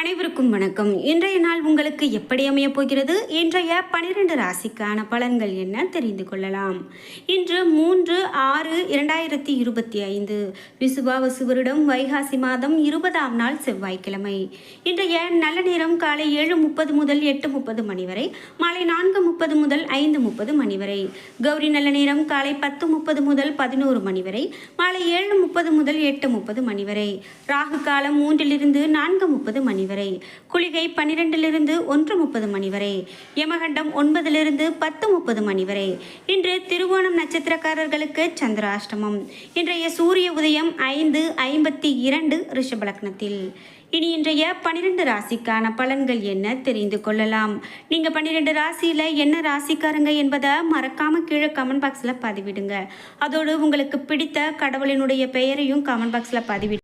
அனைவருக்கும் வணக்கம். இன்றைய நாள் உங்களுக்கு எப்படி அமையப் போகிறது? இன்றைய பனிரெண்டு ராசிக்கான பலன்கள் என்ன தெரிந்து கொள்ளலாம். இன்று மூன்று ஆறு இரண்டாயிரத்தி இருபத்தி ஐந்து. விசுவாவசு வருடம் வைகாசி மாதம் இருபதாம் நாள் செவ்வாய்க்கிழமை. இன்றைய நல்ல நேரம் காலை ஏழு முப்பது முதல் எட்டு முப்பது மணி வரை மாலை நான்கு முப்பது முதல் ஐந்து முப்பது மணி வரை. கௌரி நல்ல நேரம் காலை பத்து முப்பது முதல் பதினோரு மணி வரை மாலை ஏழு முப்பது முதல் எட்டு முப்பது மணி வரை. ராகு காலம் மூன்றிலிருந்து நான்கு முப்பது மணி வரை குளிகை பன்னிரெண்டிலிருந்து ஒன்று முப்பது மணி வரை யமகண்டம் ஒன்பதிலிருந்து பத்து முப்பது மணி வரை இன்று திருவோணம் நட்சத்திரக்காரர்களுக்கு சந்திராஷ்டமம். இன்றைய சூரிய உதயம் ஐந்து ஐம்பத்தி இரண்டு ரிஷபலக்னத்தில். இனி இன்றைய பன்னிரெண்டு ராசிக்கான பலன்கள் என்ன தெரிந்து கொள்ளலாம். நீங்க பன்னிரெண்டு ராசியில என்ன ராசிக்காரங்க என்பதை மறக்காம கீழே கமெண்ட் பாக்ஸ்ல பதிவிடுங்க. அதோடு உங்களுக்கு பிடித்த கடவுளினுடைய பெயரையும் கமெண்ட் பாக்ஸ்ல பதிவிடு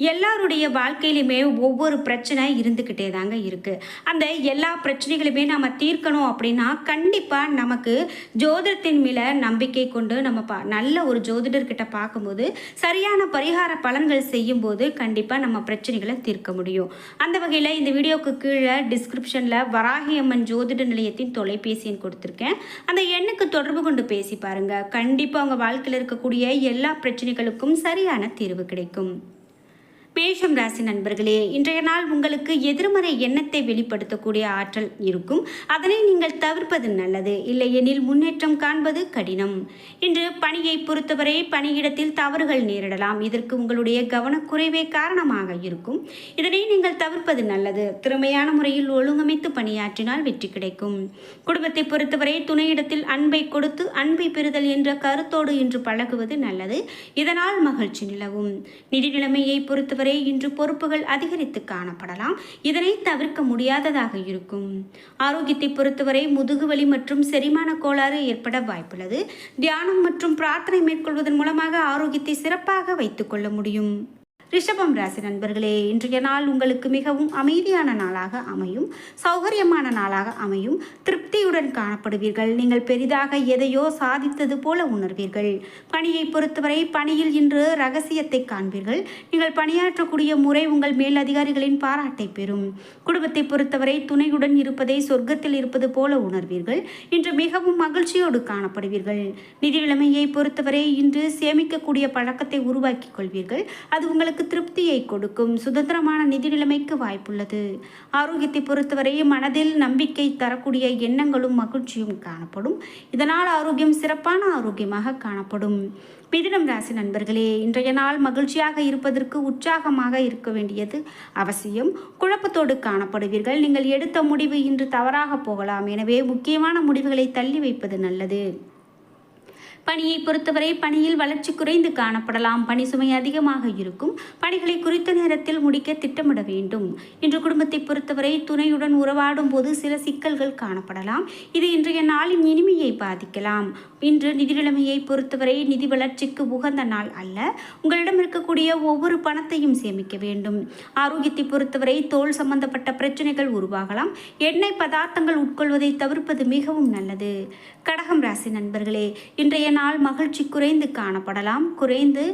எல்லாருடைய வாழ்க்கையிலுமே ஒவ்வொரு பிரச்சனை இருந்துக்கிட்டே தாங்க இருக்குது அந்த எல்லா பிரச்சனைகளுமே நம்ம தீர்க்கணும் அப்படின்னா கண்டிப்பாக நமக்கு ஜோதிடத்தின் மேலே நம்பிக்கை கொண்டு நம்ம பா நல்ல ஒரு ஜோதிடர்கிட்ட பார்க்கும்போது சரியான பரிகார பலன்கள் செய்யும்போது கண்டிப்பாக நம்ம பிரச்சனைகளை தீர்க்க முடியும். அந்த வகையில் இந்த வீடியோக்கு கீழே டிஸ்கிரிப்ஷனில் வராகியம்மன் ஜோதிட நிலையத்தின் தொலைபேசி எண் கொடுத்துருக்கேன். அந்த எண்ணுக்கு தொடர்பு கொண்டு பேசி பாருங்கள் கண்டிப்பாக உங்கள் வாழ்க்கையில் இருக்கக்கூடிய எல்லா பிரச்சனைகளுக்கும் சரியான தீர்வு கிடைக்கும். மேஷம் ராசி நண்பர்களே இன்றைய நாள் உங்களுக்கு எதிர்மறை எண்ணத்தை வெளிப்படுத்தக்கூடிய ஆற்றல் இருக்கும். அதனை நீங்கள் தவிர்ப்பது நல்லது இல்லையெனில் முன்னேற்றம் காண்பது கடினம். இன்று பணியை பொறுத்தவரை பணியிடத்தில் தவறுகள் நேரிடலாம். இதற்கு உங்களுடைய கவனக்குறைவே காரணமாக இருக்கும். இதனை நீங்கள் தவிர்ப்பது நல்லது. திறமையான முறையில் ஒழுங்கமைத்து பணியாற்றினால் வெற்றி கிடைக்கும். குடும்பத்தை பொறுத்தவரை துணையிடத்தில் அன்பை கொடுத்து அன்பை பெறுதல் என்ற கருத்தோடு இன்று பழகுவது நல்லது. இதனால் மகிழ்ச்சி நிலவும். நிதி நிலைமையை பொறுத்தவரை வரை இன்று பொறுப்புகள் அதிகரித்து காணப்படலாம். இதனை தவிர்க்க முடியாததாக இருக்கும். ஆரோக்கியத்தை பொறுத்தவரை முதுகுவலி மற்றும் செரிமான கோளாறு ஏற்பட வாய்ப்புள்ளது. தியானம் மற்றும் பிரார்த்தனை மேற்கொள்வதன் மூலமாக ஆரோக்கியத்தை சிறப்பாக வைத்துக்கொள்ள முடியும். ரிஷபம் ராசி நண்பர்களே இன்றைய நாள் உங்களுக்கு மிகவும் அமைதியான நாளாக அமையும் சௌகரியமான நாளாக அமையும். திருப்தியுடன் காணப்படுவீர்கள். நீங்கள் பெரிதாக எதையோ சாதித்தது போல உணர்வீர்கள். பணியை பொறுத்தவரை பணியில் இன்று ரகசியத்தை காண்பீர்கள். நீங்கள் பணியாற்றக்கூடிய முறை உங்கள் மேல் அதிகாரிகளின் பாராட்டை பெறும். குடும்பத்தை பொறுத்தவரை துணையுடன் இருப்பதை சொர்க்கத்தில் இருப்பது போல உணர்வீர்கள். இன்று மிகவும் மகிழ்ச்சியோடு காணப்படுவீர்கள். நிதி நிலைமையை பொறுத்தவரை இன்று சேமிக்கக்கூடிய பழக்கத்தை உருவாக்கிக் கொள்வீர்கள். அது உங்களுக்கு உங்களுக்கு திருப்தியை கொடுக்கும். சுதந்திரமான நிதி நிலைமைக்கு வாய்ப்புள்ளது. ஆரோக்கியத்தை பொறுத்தவரை மனதில் நம்பிக்கை தரக்கூடிய எண்ணங்களும் மகிழ்ச்சியும் காணப்படும். இதனால் ஆரோக்கியம் சிறப்பான ஆரோக்கியமாக காணப்படும். மிதினம் ராசி நண்பர்களே இன்றைய நாள் மகிழ்ச்சியாக இருப்பதற்கு உற்சாகமாக இருக்க வேண்டியது அவசியம். குழப்பத்தோடு காணப்படுவீர்கள். நீங்கள் எடுத்த முடிவு இன்று தவறாக போகலாம். எனவே முக்கியமான முடிவுகளை தள்ளி வைப்பது நல்லது. பணியை பொறுத்தவரை பணியில் வளர்ச்சி குறைந்து காணப்படலாம். பணி சுமை அதிகமாக இருக்கும். பணிகளை குறித்த நேரத்தில் முடிக்க திட்டமிட வேண்டும். இன்று குடும்பத்தை பொறுத்தவரை துணையுடன் உறவாடும் போது சில சிக்கல்கள் காணப்படலாம். இது இன்றைய நாளின் இனிமையை பாதிக்கலாம். இன்று நிதி நிலைமையை பொறுத்தவரை நிதி வளர்ச்சிக்கு உகந்த நாள் அல்ல. உங்களிடம் இருக்கக்கூடிய ஒவ்வொரு பணத்தையும் சேமிக்க வேண்டும். ஆரோக்கியத்தை பொறுத்தவரை தோல் சம்பந்தப்பட்ட பிரச்சனைகள் உருவாகலாம். எண்ணெய் பதார்த்தங்கள் உட்கொள்வதை தவிர்ப்பது மிகவும் நல்லது. கடகம் ராசி நண்பர்களே இன்றைய நாள் மகிழ்ச்சி குறைந்து காணப்படலாம். குறைந்து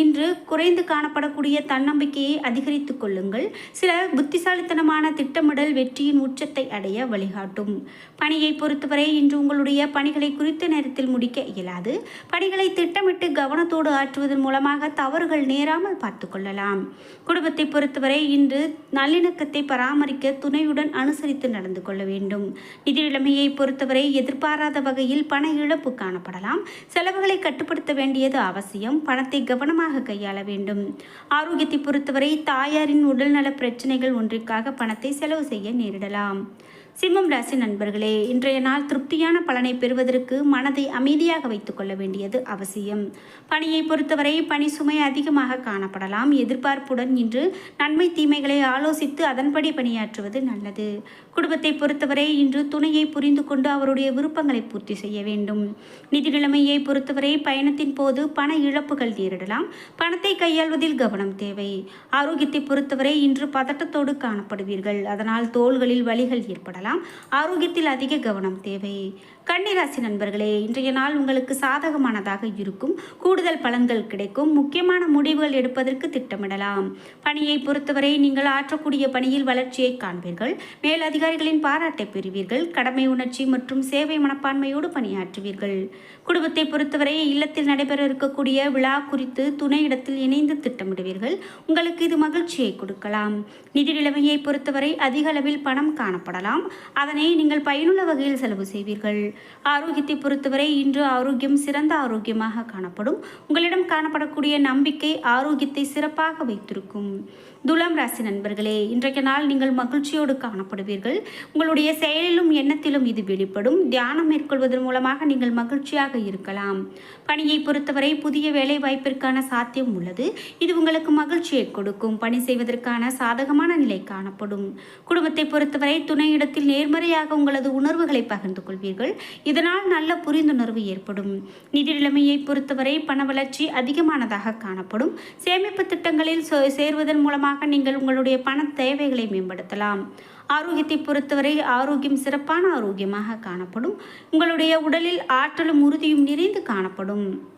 இன்று குறைந்து காணப்படக்கூடிய தன்னம்பிக்கையை அதிகரித்து கொள்ளுங்கள். சில புத்திசாலித்தனமான திட்டமிடல் வெற்றியின் உச்சத்தை அடைய வழிகாட்டும். பணியை பொறுத்தவரை இன்று உங்களுடைய பணிகளை குறித்த நேரத்தில் முடிக்க இயலாது. பணிகளை திட்டமிட்டு கவனத்தோடு ஆற்றுவதன் மூலமாக தவறுகள் நேராமல் பார்த்து கொள்ளலாம். குடும்பத்தை பொறுத்தவரை இன்று நல்லிணக்கத்தை பராமரிக்க துணையுடன் அனுசரித்து நடந்து கொள்ள வேண்டும். நிதி நிலைமையை பொறுத்தவரை எதிர்பாராத வகையில் பண இழப்பு காணப்படலாம். செலவுகளை கட்டுப்படுத்த வேண்டியது அவசியம். பணத்தை கவனமாக கையாள வேண்டும். ஆரோக்கியத்தை பொறுத்தவரை தாயாரின் உடல்நல பிரச்சனைகள் ஒன்றிற்காக பணத்தை செலவு செய்ய நேரிடலாம். சிம்மம் ராசி நண்பர்களே இன்றைய நாள் திருப்தியான பலனை பெறுவதற்கு மனதை அமைதியாக வைத்துக் கொள்ள வேண்டியது அவசியம். பணியை பொறுத்தவரை பணி சுமை அதிகமாக காணப்படலாம். எதிர்பார்ப்புடன் இன்று நன்மை தீமைகளை ஆலோசித்து அதன்படி பணியாற்றுவது நல்லது. குடும்பத்தை பொறுத்தவரை இன்று துணையை புரிந்து கொண்டு அவருடைய விருப்பங்களை பூர்த்தி செய்ய வேண்டும். நிதி நிலைமையை பொறுத்தவரை பயணத்தின் போது பண இழப்புகள் நேரிடலாம். பணத்தை கையாள்வதில் கவனம் தேவை. ஆரோக்கியத்தை பொறுத்தவரை இன்று பதட்டத்தோடு காணப்படுவீர்கள். அதனால் தோள்களில் வலிகள் ஏற்படலாம். காணப்படலாம் ஆரோக்கியத்தில் அதிக கவனம் தேவை. கன்னிராசி நண்பர்களே இன்றைய நாள் உங்களுக்கு சாதகமானதாக இருக்கும். கூடுதல் பலன்கள் கிடைக்கும். முக்கியமான முடிவுகள் எடுப்பதற்கு திட்டமிடலாம். பணியை பொறுத்தவரை நீங்கள் ஆற்றக்கூடிய பணியில் வளர்ச்சியை காண்பீர்கள். மேலதிகாரிகளின் பாராட்டை பெறுவீர்கள். கடமை உணர்ச்சி மற்றும் சேவை மனப்பான்மையோடு பணியாற்றுவீர்கள். குடும்பத்தை பொறுத்தவரை இல்லத்தில் நடைபெற இருக்கக்கூடிய விழா குறித்து துணை இடத்தில் இணைந்து திட்டமிடுவீர்கள். உங்களுக்கு இது மகிழ்ச்சியை கொடுக்கலாம். நிதி நிலைமையை பொறுத்தவரை அதிக அளவில் பணம் காணப்படலாம். அதனை நீங்கள் பயனுள்ள வகையில் செலவு செய்வீர்கள். ஆரோக்கியத்தை பொறுத்தவரை இன்று ஆரோக்கியம் சிறந்த ஆரோக்கியமாக காணப்படும். உங்களிடம் காணப்படக்கூடிய நம்பிக்கை ஆரோக்கியத்தை சிறப்பாக வைத்திருக்கும். துலாம் ராசி நண்பர்களே இன்றைய நாள் நீங்கள் மகிழ்ச்சியோடு காணப்படுவீர்கள். உங்களுடைய செயலிலும் எண்ணத்திலும் இது வெளிப்படும். தியானம் மேற்கொள்வதன் மூலமாக நீங்கள் மகிழ்ச்சியாக இருக்கலாம். பணியை பொறுத்தவரை புதிய வேலை வாய்ப்பிற்கான சாத்தியம் உள்ளது. இது உங்களுக்கு மகிழ்ச்சியை கொடுக்கும். பணி செய்வதற்கான சாதகமான நிலை காணப்படும். குடும்பத்தை பொறுத்தவரை துணையிடத்தில் நேர்மறையாக உங்களது உணர்வுகளை பகிர்ந்து கொள்வீர்கள். இதனால் நல்ல புரிந்துணர்வு ஏற்படும். நிதி நிலைமையை பொறுத்தவரை பண வளர்ச்சி அதிகமானதாக காணப்படும். சேமிப்பு திட்டங்களில் சே- சேர்வதன் மூலமாக நீங்கள் உங்களுடைய பண தேவைகளை மேம்படுத்தலாம். ஆரோக்கியத்தை பொறுத்தவரை ஆரோக்கியம் சிறப்பான ஆரோக்கியமாக காணப்படும். உங்களுடைய உடலில் ஆற்றலும் உறுதியும் நிறைந்து காணப்படும்.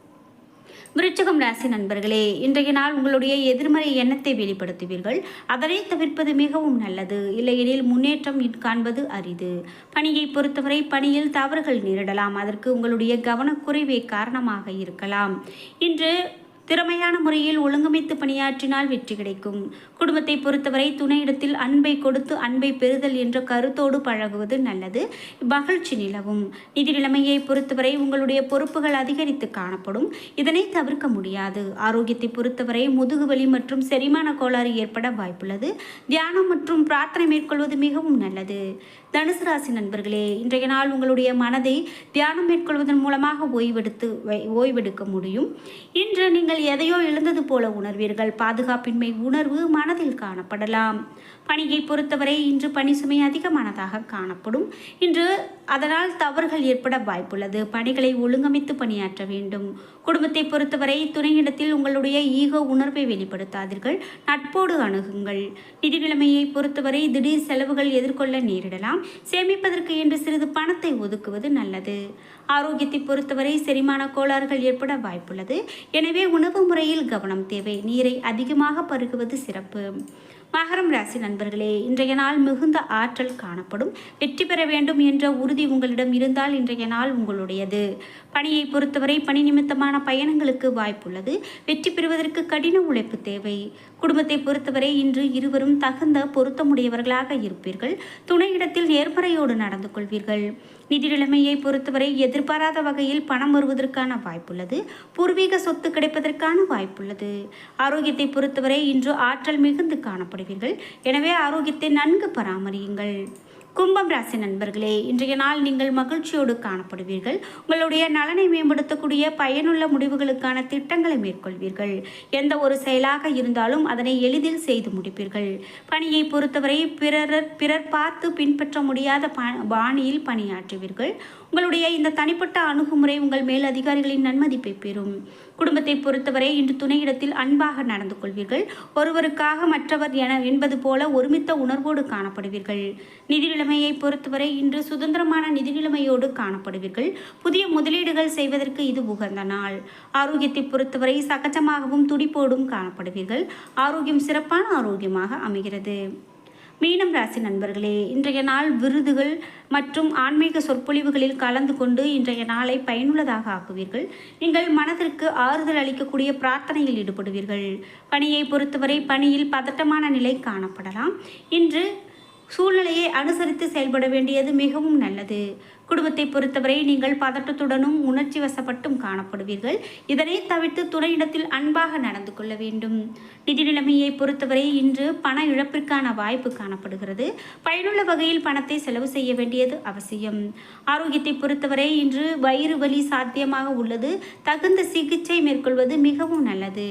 விருச்சகம் ராசி நண்பர்களே இன்றைய நாள் உங்களுடைய எதிர்மறை எண்ணத்தை வெளிப்படுத்துவீர்கள். அதனை தவிர்ப்பது மிகவும் நல்லது. இல்லையெனில் முன்னேற்றம் காண்பது அரிது. பணியை பொறுத்தவரை பணியில் தவறுகள் நேரிடலாம். அதற்கு உங்களுடைய கவனக்குறைவே காரணமாக இருக்கலாம். இன்று திறமையான முறையில் ஒழுங்கமைத்து பணியாற்றினால் வெற்றி கிடைக்கும். குடும்பத்தை பொறுத்தவரை துணையிடத்தில் அன்பை கொடுத்து அன்பை பெறுதல் என்ற கருத்தோடு பழகுவது நல்லது. மகிழ்ச்சி நிலவும். நிதி நிலைமையை பொறுத்தவரை உங்களுடைய பொறுப்புகள் அதிகரித்து காணப்படும். இதனை தவிர்க்க முடியாது. ஆரோக்கியத்தை பொறுத்தவரை முதுகுவலி மற்றும் செரிமான கோளாறு ஏற்பட வாய்ப்புள்ளது. தியானம் மற்றும் பிரார்த்தனை மேற்கொள்வது மிகவும் நல்லது. தனுசு ராசி நண்பர்களே இன்றைய நாள் உங்களுடைய மனதை தியானம் மேற்கொள்வதன் மூலமாக ஓய்வெடுத்து வை- ஓய்வெடுக்க முடியும். இன்று நீங்கள் எதையோ இழந்தது போல உணர்வீர்கள். பாதுகாப்பின்மை உணர்வு மனதில் காணப்படலாம். பணியை பொறுத்தவரை இன்று பணி சுமை அதிகமானதாக காணப்படும். இன்று அதனால் தவறுகள் ஏற்பட வாய்ப்புள்ளது. பணிகளை ஒழுங்கமைத்து பணியாற்ற வேண்டும். குடும்பத்தை பொறுத்தவரை துணையிடத்தில் உங்களுடைய ஈகோ உணர்வை வெளிப்படுத்தாதீர்கள். நட்போடு அணுகுங்கள். நிதி நிலைமையை பொறுத்தவரை திடீர் செலவுகள் எதிர்கொள்ள நேரிடலாம். சேமிப்பதற்கு என்று சிறிது பணத்தை ஒதுக்குவது நல்லது. ஆரோக்கியத்தை பொறுத்தவரை செரிமான கோளாறுகள் ஏற்பட வாய்ப்புள்ளது. எனவே உணவு முறையில் கவனம் தேவை. நீரை அதிகமாக பருகுவது சிறப்பு. மகரம் ராசி நண்பர்களே இன்றைய நாள் மிகுந்த ஆற்றல் காணப்படும். வெற்றி பெற வேண்டும் என்ற உறுதி உங்களிடம் இருந்தால் இன்றைய நாள் உங்களுடையது. பணியை பொறுத்தவரை பணி நிமித்தமான பயணங்களுக்கு வாய்ப்புள்ளது. வெற்றி பெறுவதற்கு கடின உழைப்பு தேவை. குடும்பத்தை பொறுத்தவரை இன்று இருவரும் தகுந்த பொருத்தமுடையவர்களாக இருப்பீர்கள். துணையிடத்தில் நேர்மறையோடு நடந்து கொள்வீர்கள். நிதி நிலைமையை பொறுத்தவரை எதிர்பாராத வகையில் பணம் வருவதற்கான வாய்ப்புள்ளது. பூர்வீக சொத்து கிடைப்பதற்கான வாய்ப்புள்ளது. ஆரோக்கியத்தை பொறுத்தவரை இன்று ஆற்றல் மிகுந்து காணப்படுவீர்கள். எனவே ஆரோக்கியத்தை நன்கு பராமரியுங்கள். கும்பம் ராசி நண்பர்களே இன்றைய நாள் நீங்கள் மகிழ்ச்சியோடு காணப்படுவீர்கள். உங்களுடைய நலனை மேம்படுத்தக்கூடிய பயனுள்ள முடிவுகளுக்கான திட்டங்களை மேற்கொள்வீர்கள். எந்த ஒரு செயலாக இருந்தாலும் அதனை எளிதில் செய்து முடிப்பீர்கள். பணியை பொறுத்தவரை பிறர் பிறர் பார்த்து பின்பற்ற முடியாத பாணியில் பணியாற்றுவீர்கள். உங்களுடைய இந்த தனிப்பட்ட அணுகுமுறை உங்கள் மேல் அதிகாரிகளின் நன்மதிப்பை பெறும். குடும்பத்தை பொறுத்தவரை இன்று துணையிடத்தில் அன்பாக நடந்து கொள்வீர்கள். ஒருவருக்காக மற்றவர் என என்பது போல ஒருமித்த உணர்வோடு காணப்படுவீர்கள். நிதி நிலைமையை பொறுத்தவரை இன்று சுதந்திரமான நிதி நிலைமையோடு காணப்படுவீர்கள். புதிய முதலீடுகள் செய்வதற்கு இது உகந்த நாள். ஆரோக்கியத்தை பொறுத்தவரை சகஜமாகவும் துடிப்போடும் காணப்படுவீர்கள். ஆரோக்கியம் சிறப்பான ஆரோக்கியமாக அமைகிறது. மீனம் ராசி நண்பர்களே இன்றைய நாள் விருதுகள் மற்றும் ஆன்மீக சொற்பொழிவுகளில் கலந்து கொண்டு இன்றைய நாளை பயனுள்ளதாக ஆக்குவீர்கள். நீங்கள் மனதிற்கு ஆறுதல் அளிக்கக்கூடிய பிரார்த்தனையில் ஈடுபடுவீர்கள். பணியை பொறுத்தவரை பணியில் பதட்டமான நிலை காணப்படலாம். இன்று சூழ்நிலையை அனுசரித்து செயல்பட வேண்டியது மிகவும் நல்லது. குடும்பத்தை பொறுத்தவரை நீங்கள் பதட்டத்துடனும் உணர்ச்சி வசப்பட்டும் காணப்படுவீர்கள். இதனை தவிர்த்து துணையிடத்தில் அன்பாக நடந்து கொள்ள வேண்டும். நிதி நிலைமையை பொறுத்தவரை இன்று பண இழப்பிற்கான வாய்ப்பு காணப்படுகிறது. பயனுள்ள வகையில் பணத்தை செலவு செய்ய வேண்டியது அவசியம். ஆரோக்கியத்தை பொறுத்தவரை இன்று வயிறு வலி சாத்தியமாக உள்ளது. தகுந்த சிகிச்சை மேற்கொள்வது மிகவும் நல்லது.